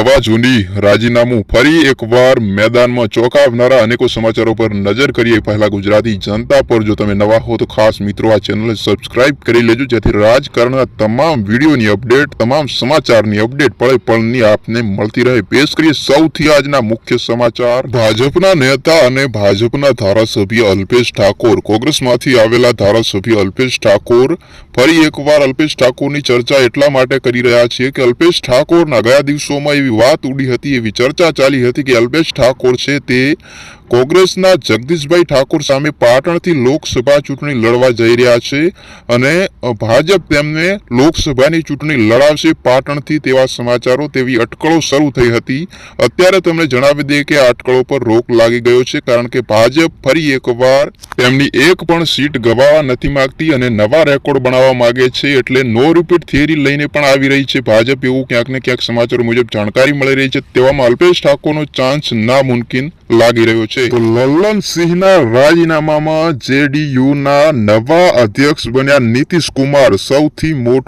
નવા જૂની રાજીનામું ફરી એકવાર મેદાનમાં ચોંકાવનારા અનેકો સમાચારો પર નજર કરીએ. પહેલા ગુજરાતી જનતા પર જો તમે નવા હો તો ખાસ મિત્રો આ ચેનલને સબસ્ક્રાઇબ કરી લેજો, જેથી રાજકારણના તમામ વિડીયોની અપડેટ, તમામ સમાચારની અપડેટ પળે પળની આપને મળતી રહે. પેશ કરીએ સૌથી આજના મુખ્ય સમાચાર. ભાજપના નેતા અને ભાજપના ધારાસભ્ય અલ્પેશ ઠાકોર. કોંગ્રેસમાંથી આવેલા ધારાસભ્ય અલ્પેશ ઠાકોર ફરી એકવાર અલ્પેશ ઠાકોરની ચર્ચા એટલા માટે કરી રહ્યા છીએ કે અલ્પેશ ઠાકોરના ગયા દિવસોમાં એવી વાત ઉડી હતી એવી ચર્ચા ચાલી હતી કે અલ્પેશ ઠાકોર છે તે કોંગ્રેસના જગદીશભાઈ ઠાકોર સામે પાટણથી લોકસભા ચૂંટણી લડવા જઈ રહ્યા છે અને ભાજપ તેમને લોકસભાની ચૂંટણી લડાવશે પાટણથી તેવા સમાચારો, તેવી અટકળો શરૂ થઈ હતી. અત્યારે તમને જણાવી દઈએ કે આ અટકળો પર રોક લાગી ગયો છે, કારણ કે ભાજપ ફરી એકવાર તેમની એક પણ સીટ ગવાવા નથી માંગતી અને નવા રેકોર્ડ બનાવવા માંગે છે એટલે નો રિપીટ થિયરી લઈને પણ આવી રહી છે ભાજપ, એવું ક્યાંક ને ક્યાંક સમાચારો મુજબ જાણકારી મળી રહી છે. તેવામાં અલ્પેશ ઠાકોરનો ચાન્સ નામુમકિન લાગી રહ્યો છે. તો લલ્લનસિંહના રાજીનામામાં જેડીયુના નવા અધ્યક્ષ બન્યા નીતિશ કુમાર સૌથી મોટું